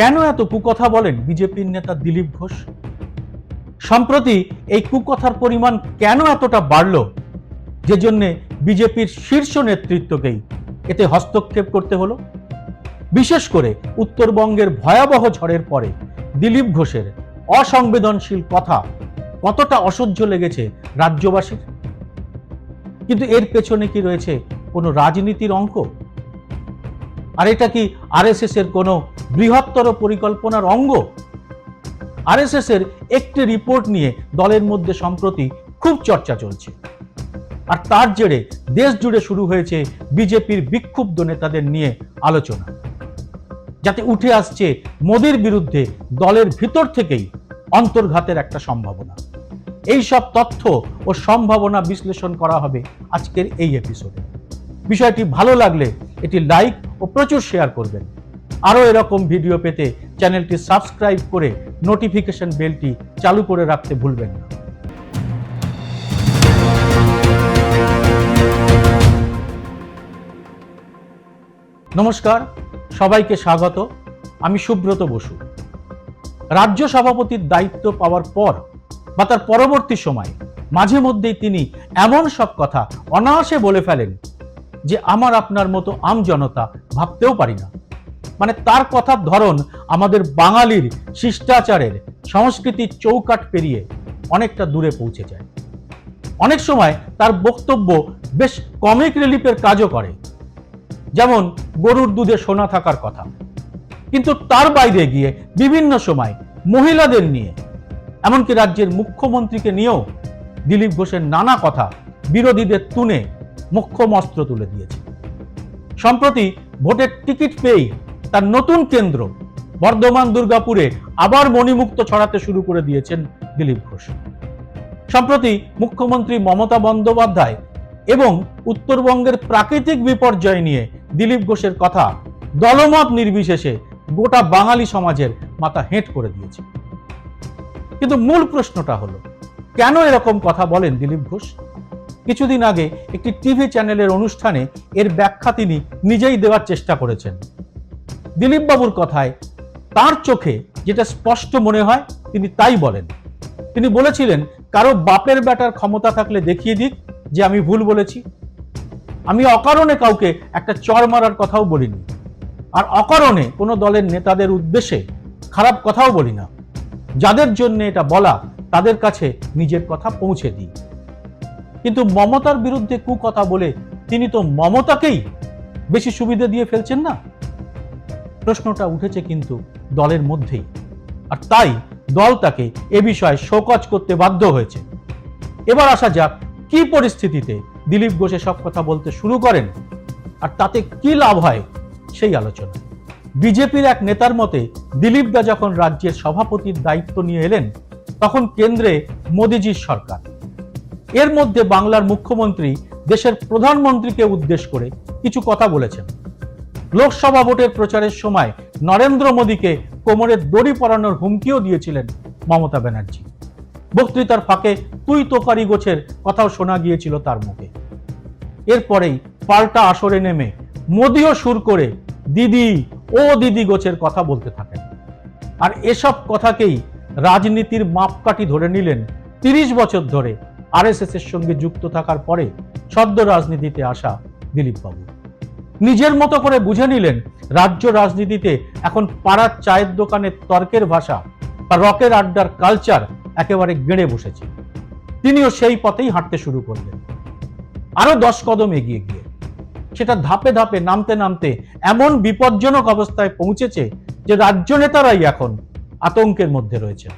কেন এত কুকথা বলেন বিজেপির নেতা দিলীপ ঘোষ? সম্প্রতি এই কুকথার পরিমাণ কেন এতটা বাড়ল? যে জন্যে বিজেপির শীর্ষ নেতৃত্বকেই এতে হস্তক্ষেপ করতে হলো। বিশেষ করে উত্তরবঙ্গের ভয়াবহ ঝড়ের পরে দিলীপ ঘোষের অসংবেদনশীল কথা কতটা অসহ্য লেগেছে রাজ্যবাসীর? কিন্তু এর পেছনে কি রয়েছে কোনো রাজনীতির অঙ্ক? আর এটা কি আরএসএস এর কোনো বৃহত্তর পরিকল্পনার অঙ্গ? আরএসএস এর একটি রিপোর্ট নিয়ে দলের মধ্যে সম্প্রতি খুব চর্চা চলছে। আর তার জেরে দেশ জুড়ে শুরু হয়েছে বিজেপির বিক্ষুব্ধ নেতাদের নিয়ে আলোচনা। যাতে উঠে আসছে মোদির বিরুদ্ধে দলের ভিতর থেকেই অন্তর্ঘাতের একটা সম্ভাবনা। এই সব তথ্য ও সম্ভাবনা বিশ্লেষণ করা হবে আজকের এই এপিসোডে বিষয়টি ভালো লাগলে এটি লাইক ও প্রচুর শেয়ার করবেন। আরও এরকম ভিডিও পেতে চ্যানেলটি সাবস্ক্রাইব করে নোটিফিকেশন বেলটি চালু করে রাখতে ভুলবেন না। নমস্কার, সবাইকে স্বাগত। আমি সুব্রত বসু। রাজ্য সভাপতির দায়িত্ব পাওয়ার পর বা তার পরবর্তী সময়ে মাঝে মধ্যেই তিনি এমন সব কথা অনায়াসে বলে ফেলেন যে আমার আপনার মতো আম জনতা ভাবতেও পারি না। মানে তার কথার ধরন আমাদের বাঙালির শিষ্টাচারের সংস্কৃতির চৌকাট পেরিয়ে অনেকটা দূরে পৌঁছে যায়। অনেক সময় তার বক্তব্য বেশ কমিক রিলিফের কাজও করে। যেমন গরুর দুধে সোনা থাকার কথা। কিন্তু তার বাইরে গিয়ে বিভিন্ন সময় মহিলাদের নিয়ে, এমনকি রাজ্যের মুখ্যমন্ত্রীকে নিয়েও দিলীপ ঘোষের নানা কথা বিরোধীদের তুনে মোক্ষম অস্ত্র তুলে দিয়েছে। সম্প্রতি ভোটের টিকিট পেয়েই তার নতুন কেন্দ্র বর্ধমান দুর্গাপুরে আবার মণিমুক্ত ছড়াতে শুরু করে দিয়েছেন দিলীপ ঘোষ। সম্প্রতি মুখ্যমন্ত্রী মমতা বন্দ্যোপাধ্যায় এবং উত্তরবঙ্গের প্রাকৃতিক বিপর্যয় নিয়ে দিলীপ ঘোষের কথা দলমত নির্বিশেষে গোটা বাঙালি সমাজের মাথা হেঁট করে দিয়েছে। কিন্তু মূল প্রশ্নটা হলো, কেন এরকম কথা বলেন দিলীপ ঘোষ? কিছুদিন আগে একটি টিভি চ্যানেলের অনুষ্ঠানে এর ব্যাখ্যা তিনি নিজেই দেওয়ার চেষ্টা করেছেন। দিলীপ বাবুর কথায়, তার চোখে যেটা স্পষ্ট মনে হয়, তিনি তাই বলেন। তিনি বলেছিলেন, কারও বাপের ব্যাটার ক্ষমতা থাকলে দেখিয়ে দিক যে আমি ভুল বলেছি। আমি অকারণে কাউকে একটা চর মারার কথাও বলিনি। আর অকারণে কোনো দলের নেতাদের উদ্দেশ্যে খারাপ কথাও বলি না। যাদের জন্য এটা বলা, তাদের কাছে নিজের কথা পৌঁছে দিই। কিন্তু মমতার বিরুদ্ধে কু কথা বলে তিনি তো মমতাকেই বেশি সুবিধা দিয়ে ফেলছেন না? প্রশ্নটা উঠেছে কিন্তু দলের মধ্যেই। আর তাই দল তাকে এ বিষয়ে শোকজ করতে বাধ্য হয়েছে। এবার আসা যাক, কি পরিস্থিতিতে দিলীপ ঘোষ সব কথা বলতে শুরু করেন আর তাতে কি লাভ হয় সেই আলোচনা। বিজেপির এক নেতার মতে, দিলীপ দা যখন রাজ্যের সভাপতির দায়িত্ব নিয়ে এলেন, তখন কেন্দ্রে মোদিজির সরকার। এর মধ্যে বাংলার মুখ্যমন্ত্রী দেশের প্রধানমন্ত্রীকে উদ্দেশ্য করে কিছু কথা বলেছেন। লোকসভা ভোটের প্রচারের সময় নরেন্দ্র মোদীকে কোমরের দড়ি পরানোর হুমকিও দিয়েছিলেন মমতা ব্যানার্জি। বক্তৃতার ফাঁকে তুই তোকারি গোছের কথাও শোনা গিয়েছিল তার মুখে। এরপরেই পাল্টা আসরে নেমে মোদিও সুর করে, দিদি, ও দিদি গোছের কথা বলতে থাকেন। আর এসব কথাকেই রাজনীতির মাপকাঠি ধরে নিলেন তিরিশ বছর ধরে আরএসএস এর সঙ্গে যুক্ত থাকার পরে সদ্য রাজনীতিতে আসা দিলীপ বাবু নিজের মতো করে বুঝে নিলেন, রাজ্য রাজনীতিতে এখন পাড়ার চায়ের দোকানের তর্কের ভাষা বা রকের আড্ডার কালচার একেবারে গেড়ে বসেছে। তিনিও সেই পথেই হাঁটতে শুরু করলেন। আরও দশ কদম এগিয়ে গিয়ে। সেটা ধাপে ধাপে, নামতে নামতে এমন বিপজ্জনক অবস্থায় পৌঁছেছে যে রাজ্য নেতারাই এখন আতঙ্কের মধ্যে রয়েছে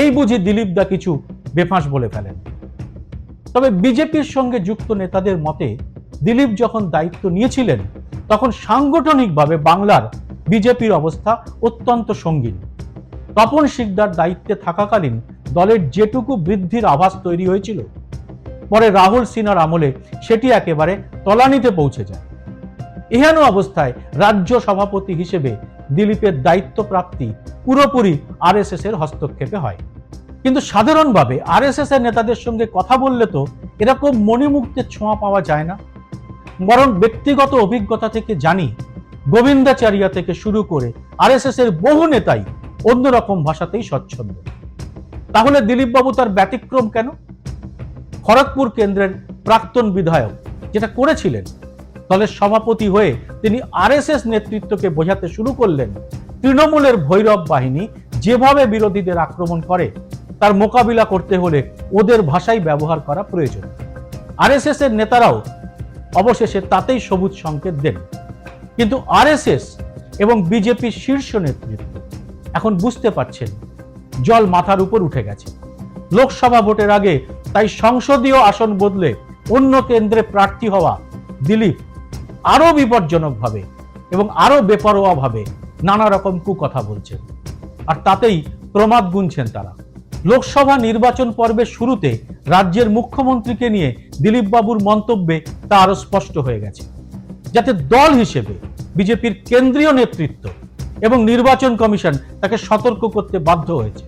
এই বুঝি দিলীপ দা কিছু বেফাঁস বলে ফেলেন। তবে বিজেপির সঙ্গে যুক্ত নেতাদের মতে দিলীপ যখন দায়িত্ব নিয়েছিলেন, তখন সাংগঠনিকভাবে বাংলার বিজেপির অবস্থা অত্যন্ত সঙ্গীন। তপন শিকদার দায়িত্বে থাকাকালীন দলের যেটুকু বৃদ্ধির আভাস তৈরি হয়েছিল, পরে রাহুল সিনহার আমলে সেটি একেবারে তলানিতে পৌঁছে যায়। এহেন অবস্থায় রাজ্য সভাপতি হিসেবে দিলীপের দায়িত্ব প্রাপ্তি পুরোপুরি আরএসএস এর হস্তক্ষেপে হয়। কিন্তু সাধারণভাবে আরএসএস এর নেতাদের সঙ্গে কথা বললে তো এরকম মণিমুক্তের ছোঁয়া পাওয়া যায় না। বরং ব্যক্তিগত অভিজ্ঞতা থেকে জানি, গোবিন্দাচারিয়া থেকে শুরু করে আরএসএস এর বহু নেতাই অন্যরকম ভাষাতেই স্বচ্ছন্দ। তাহলে দিলীপবাবু তার ব্যতিক্রম কেন? খড়গপুর কেন্দ্রের প্রাক্তন বিধায়ক যেটা করেছিলেন, দলের সভাপতি হয়ে তিনি আরএসএস নেতৃত্বকে বোঝাতে শুরু করলেন, তৃণমূলের ভৈরব বাহিনী যেভাবে বিরোধীদের আক্রমণ করে তার মোকাবিলা করতে হলে ওদের ভাষাই ব্যবহার করা প্রয়োজন। আরএসএস এর নেতারাও অবশেষে তাতেই সবুজ সংকেত দেন। কিন্তু আরএসএস এবং বিজেপির শীর্ষ নেতৃত্ব এখন বুঝতে পারছেন, জল মাথার উপর উঠে গেছে। লোকসভা ভোটের আগে তাই সংসদীয় আসন বদলে অন্য কেন্দ্রে প্রার্থী হওয়া দিলীপ আরও বিপজ্জনকভাবে এবং আরও বেপরোয়াভাবে নানা রকম কুকথা বলছেন। আর তাতেই প্রমাদ গুনছেন তারা। লোকসভা নির্বাচন পর্বের শুরুতে রাজ্যের মুখ্যমন্ত্রীকে নিয়ে দিলীপ বাবুর মন্তব্যে তা আরও স্পষ্ট হয়ে গেছে। যাতে দল হিসেবে বিজেপির কেন্দ্রীয় নেতৃত্ব এবং নির্বাচন কমিশন তাকে সতর্ক করতে বাধ্য হয়েছে।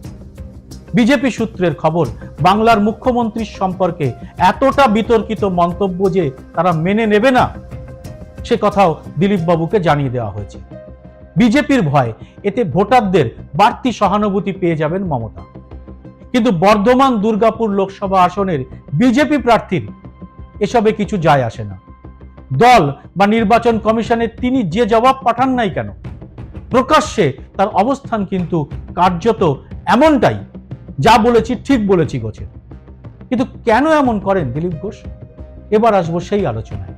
বিজেপি সূত্রের খবর, বাংলার মুখ্যমন্ত্রীর সম্পর্কে এতটা বিতর্কিত মন্তব্য যে তারা মেনে নেবে না, সে কথাও দিলীপ বাবুকে জানিয়ে দেওয়া হয়েছে। বিজেপির ভয় এতে ভোটারদের বাড়তি সহানুভূতি পেয়ে যাবেন মমতা। কিন্তু বর্ধমান দুর্গাপুর লোকসভা আসনের বিজেপি প্রার্থীর এসবে কিছু যায় আসে না। দল বা নির্বাচন কমিশনের তিনি যে জবাব পাঠান নাই কেন? প্রকাশ্যে তার অবস্থান কিন্তু কার্যত এমনটাই, যা বলেছি, ঠিক বলেছি গোছে। কিন্তু কেন এমন করেন দিলীপ ঘোষ? এবার আসব সেই আলোচনায়।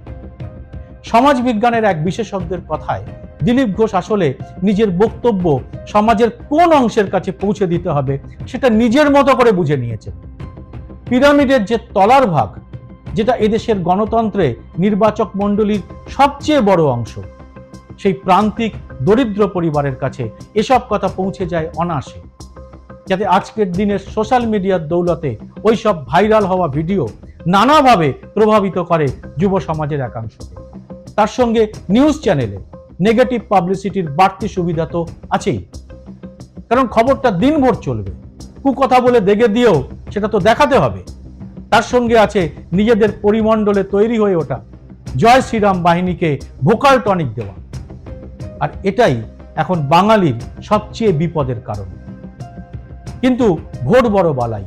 সমাজ বিজ্ঞানের এক বিশেষজ্ঞের কথায় দিলীপ ঘোষ আসলে নিজের বক্তব্য সমাজের কোন অংশের কাছে পৌঁছে দিতে হবে সেটা নিজের মতো করে বুঝে নিয়েছেন পিরামিডের যে তলার ভাগ, যেটা এদেশের গণতন্ত্রে নির্বাচক মণ্ডলীর সবচেয়ে বড় অংশ, সেই প্রান্তিক দরিদ্র পরিবারের কাছে এসব কথা পৌঁছে যায় অনাসে যাতে আজকের দিনের সোশ্যাল মিডিয়ার দৌলতে ওই সব ভাইরাল হওয়া ভিডিও নানাভাবে প্রভাবিত করে যুব সমাজের একাংশকে। তার সঙ্গে নিউজ চ্যানেলে নেগেটিভ পাবলিসিটির বাড়তি সুবিধা তো আছেই। কারণ খবরটা দিনভর চলবে। কুকথা বলে দেখে দিয়েও সেটা তো দেখাতে হবে। তার সঙ্গে আছে নিজেদের পরিমণ্ডলে তৈরি হয়ে ওঠা জয় শ্রীরাম বাহিনীকে ভোকাল টনিক দেওয়া। আর এটাই এখন বাঙালির সবচেয়ে বিপদের কারণ। কিন্তু ভোট বড় বালাই।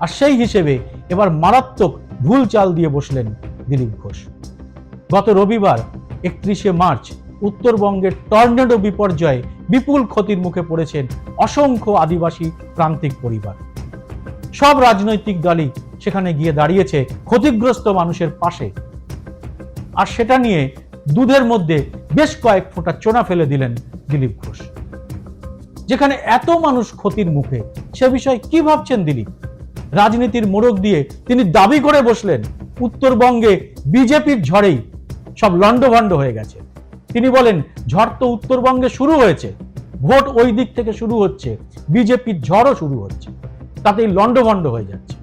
আর সেই হিসেবে এবার মারাত্মক ভুল চাল দিয়ে বসলেন দিলীপ ঘোষ। গত রবিবার একত্রিশে মার্চ উত্তরবঙ্গের টর্নেডো বিপর্যয়ে বিপুল ক্ষতির মুখে পড়েছেন অসংখ্য আদিবাসী প্রান্তিক পরিবার। সব রাজনৈতিক দলই সেখানে গিয়ে দাঁড়িয়েছে ক্ষতিগ্রস্ত মানুষের পাশে। আর সেটা নিয়ে দুধের মধ্যে বেশ কয়েক ফোঁটা চোনা ফেলে দিলেন দিলীপ ঘোষ। যেখানে এত মানুষ ক্ষতির মুখে, সে বিষয়ে কি ভাবছেন দিলীপ? রাজনীতির মোড়ক দিয়ে তিনি দাবি করে বসলেন, উত্তরবঙ্গে বিজেপির ঝড়েই সব লণ্ডভণ্ড হয়ে গেছে। তিনি বলেন, ঝড় তো উত্তরবঙ্গে শুরু হয়েছে। ভোট ওই দিক থেকে শুরু হচ্ছে। বিজেপির ঝড়ও শুরু হচ্ছে। তাতেই লণ্ডভণ্ড হয়ে যাচ্ছে।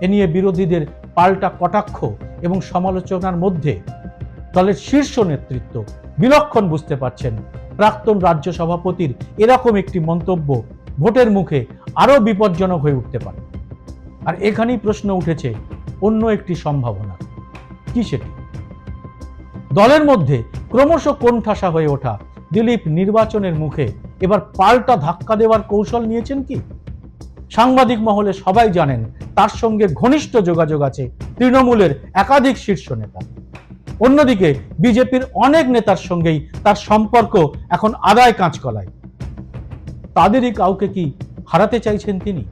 এ নিয়ে বিরোধীদের পাল্টা কটাক্ষ এবং সমালোচনার মধ্যে দলের শীর্ষ নেতৃত্ব বিলক্ষণ বুঝতে পারছেন। প্রাক্তন রাজ্য সভাপতির এরকম একটি মন্তব্য ভোটের মুখে আরও বিপজ্জনক হয়ে উঠতে পারে। আর এখানেই প্রশ্ন উঠেছে, অন্য একটি সম্ভাবনা। কি সেটি? দলের মধ্যে ক্রমশ কোণঠাসা হয়ে ওঠা দিলীপ নির্বাচনের মুখে এবার পাল্টা ধাক্কা দেওয়ার কৌশল নিয়েছেন কি? সাংবাদিক মহলে সবাই জানেন তার সঙ্গে ঘনিষ্ঠ যোগাযোগ আছে তৃণমূলের একাধিক শীর্ষ নেতা। অন্যদিকে বিজেপির অনেক নেতার সঙ্গেই তার সম্পর্ক এখন আদায় কাঁচকলায়। তাদেরই কাউকে কি হারাতে চাইছেন তিনি?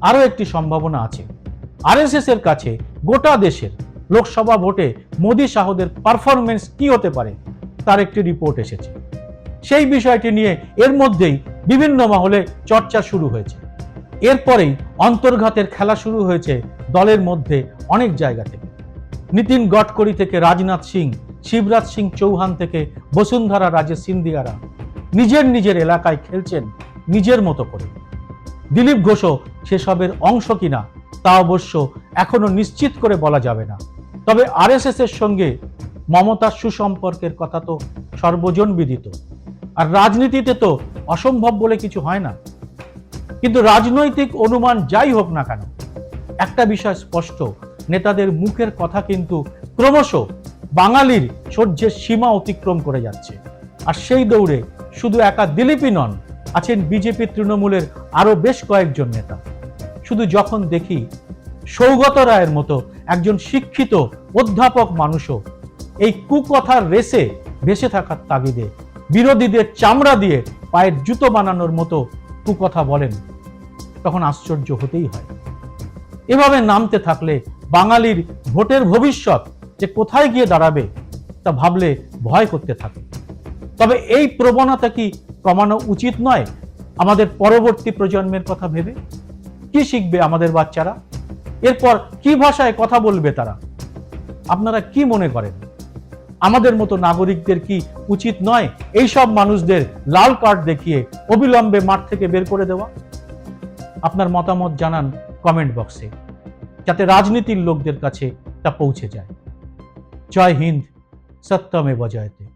আরও একটি সম্ভাবনা আছে। আরএসএস এর কাছে গোটা দেশের লোকসভা ভোটে মোদী শাহদের পারফরমেন্স কি হতে পারে, তার একটি রিপোর্ট এসেছে। সেই বিষয়টি নিয়ে এর মধ্যেই বিভিন্ন মহলে চর্চা শুরু হয়েছে। এরপরেই অন্তর্ঘাতের খেলা শুরু হয়েছে দলের মধ্যে অনেক জায়গা থেকে। নীতিন গডকরি থেকে রাজনাথ সিং, শিবরাজ সিং চৌহান থেকে বসুন্ধরা রাজে সিন্ধিয়ারা নিজের নিজের এলাকায় খেলছেন নিজের মতো করে। দিলীপ ঘোষও সেসবের অংশ কিনা তা অবশ্য এখনও নিশ্চিত করে বলা যাবে না। তবে আরএসএস এর সঙ্গে মমতার সুসম্পর্কের কথা তো সর্বজন বিদিত। আর রাজনীতিতে তো অসম্ভব বলে কিছু হয় না। কিন্তু রাজনৈতিক অনুমান যাই হোক না কেন, একটা বিষয় স্পষ্ট, নেতাদের মুখের কথা কিন্তু ক্রমশ বাঙালির সহ্যের সীমা অতিক্রম করে যাচ্ছে। আর সেই দৌড়ে শুধু একা দিলীপই নন, আছেন বিজেপি তৃণমূলের আরও বেশ কয়েকজন নেতা। শুধু যখন দেখি সৌগত রায়ের মতো একজন শিক্ষিত অধ্যাপক মানুষও এই কুকথার রেসে ভেসে থাকার তাগিদে, বিরোধীদের চামড়া দিয়ে পায়ের জুতো বানানোর মতো কুকথা বলেন। তখন আশ্চর্য হতেই হয়। এভাবে নামতে থাকলে বাঙালির ভোটের ভবিষ্যৎ যে কোথায় গিয়ে দাঁড়াবে তা ভাবলে ভয় করতে থাকে। তবে এই প্রবণতা কি কমানো উচিত নয় আমাদের পরবর্তী প্রজন্মের কথা ভেবে? কি শিখবে আমাদের বাচ্চারা? এরপর কি ভাষায় কথা বলবে তারা? আপনারা কি মনে করেন? আমাদের মতো নাগরিকদের কি উচিত নয় এই সব মানুষদের লাল কার্ড দেখিয়ে অবিলম্বে মাঠ থেকে বের করে দেওয়া? আপনার মতামত জানান কমেন্ট বক্সে, যাতে রাজনীতির লোকদের কাছে তা পৌঁছে যায়। জয় হিন্দ, সত্যমে বজয়তে।